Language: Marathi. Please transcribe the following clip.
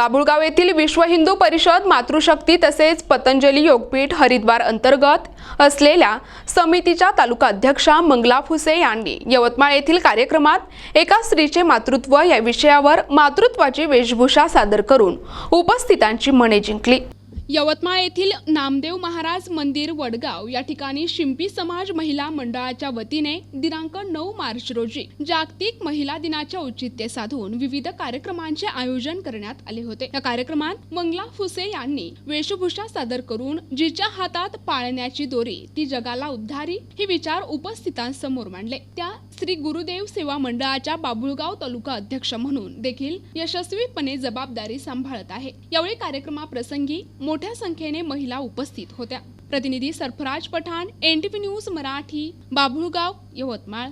बाबुळगाव येथील विश्व हिंदू परिषद मातृशक्ती तसेच पतंजली योगपीठ हरिद्वार अंतर्गत असलेल्या समितीच्या तालुका अध्यक्षा मंगला फुसे यांनी यवतमाळ येथील कार्यक्रमात एका स्त्रीचे मातृत्व या विषयावर मातृत्वाची वेशभूषा सादर करून उपस्थितांची मने जिंकली. यवतमाळ येथील नामदेव महाराज मंदिर वडगाव या ठिकाणी शिंपी समाज महिला मंडळाच्या वतीने दिनांक नऊ मार्च रोजी जागतिक महिला दिनाच्या औचित्य साधून विविध कार्यक्रमांचे आयोजन करण्यात आले होते. या कार्यक्रमात मंगला फुसे यांनी वेशभूषा सादर करून जिच्या हातात पाळण्याची दोरी ती जगाला उद्धारी हे विचार उपस्थितांसमोर मांडले. त्या श्री गुरुदेव सेवा मंडळाच्या बाबुळगाव तालुका अध्यक्ष म्हणून देखील यशस्वीपणे जबाबदारी सांभाळत आहे. यावेळी कार्यक्रमाप्रसंगी मोठ्या मोठ्या संख्येने महिला उपस्थित होत्या. प्रतिनिधी सरफराज पठाण एनटीव्ही न्यूज मराठी बाभुळगाव यवतमाळ.